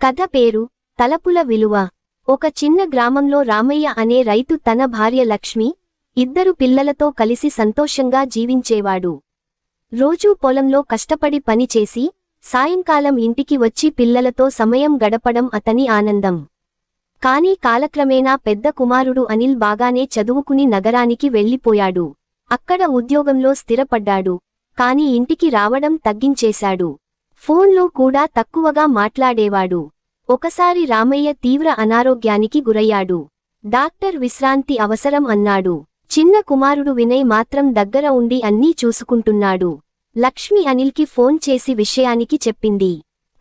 కథ పేరు తలపుల విలువ. ఒక చిన్న గ్రామంలో రామయ్య అనే రైతు తన భార్య లక్ష్మి ఇద్దరు పిల్లలతో కలిసి సంతోషంగా జీవించేవాడు. రోజూ పొలంలో కష్టపడి పనిచేసి సాయంకాలం ఇంటికి వచ్చి పిల్లలతో సమయం గడపడం అతని ఆనందం. కాని కాలక్రమేణా పెద్ద కుమారుడు అనిల్ బాగానే చదువుకుని నగరానికి వెళ్ళిపోయాడు. అక్కడ ఉద్యోగంలో స్థిరపడ్డాడు. కాని ఇంటికి రావడం తగ్గించేశాడు. ఫోన్లో కూడా తక్కువగా మాట్లాడేవాడు. ఒకసారి రామయ్య తీవ్ర అనారోగ్యానికి గురయ్యాడు. డాక్టర్ విశ్రాంతి అవసరం అన్నాడు. చిన్న కుమారుడు వినయ్ మాత్రం దగ్గర ఉండి అన్నీ చూసుకుంటున్నాడు. లక్ష్మి అనిల్కి ఫోన్ చేసి విషయానికి చెప్పింది.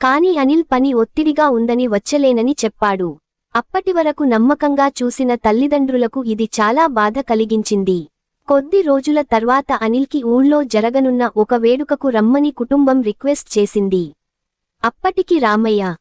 కాని అనిల్ పని ఒత్తిడిగా ఉందని వచ్చలేనని చెప్పాడు. అప్పటివరకు నమ్మకంగా చూసిన తల్లిదండ్రులకు ఇది చాలా బాధ కలిగించింది. కొద్ది రోజుల తర్వాత అనిల్కి ఊళ్ళో జరగనున్న ఒక వేడుకకు రమ్మని కుటుంబం రిక్వెస్ట్ చేసింది. అప్పటికి రామయ్య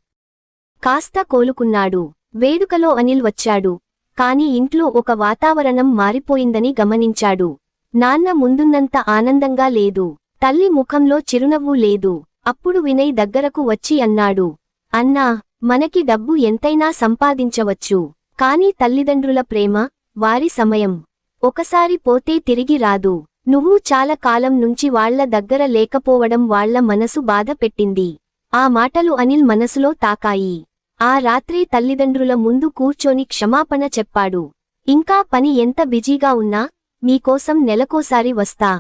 కాస్త కోలుకున్నాడు. వేడుకలో అనిల్ వచ్చాడు. కాని ఇంట్లో ఒక వాతావరణం మారిపోయిందని గమనించాడు. నాన్న ముందున్నంత ఆనందంగా లేదు. తల్లి ముఖంలో చిరునవ్వు లేదు. అప్పుడు వినయ్ దగ్గరకు వచ్చి అన్నాడు. అన్నా మనకి డబ్బు ఎంతైనా సంపాదించవచ్చు. కాని తల్లిదండ్రుల ప్రేమ వారి సమయం. ఒకసారి పోతే తిరిగి రాదు. నువ్వు చాలా కాలం నుంచి వాళ్ళ దగ్గర లేకపోవడం వాళ్ళ మనసు బాధ పెట్టింది. ఆ మాటలు అనిల్ మనసులో తాకాయి. ఆ రాత్రి తల్లిదండ్రుల ముందు కూర్చొని క్షమాపణ చెప్పాడు. ఇంకా పని ఎంత బిజీగా ఉన్నా మీకోసం నెలకోసారి వస్తా.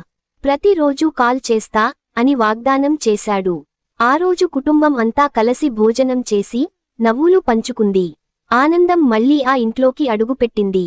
ప్రతిరోజూ కాల్ చేస్తా అని వాగ్దానం చేశాడు. ఆ రోజు కుటుంబం అంతా కలసి భోజనం చేసి నవ్వులు పంచుకుంది. ఆనందం మళ్ళీ ఆ ఇంట్లోకి అడుగుపెట్టింది.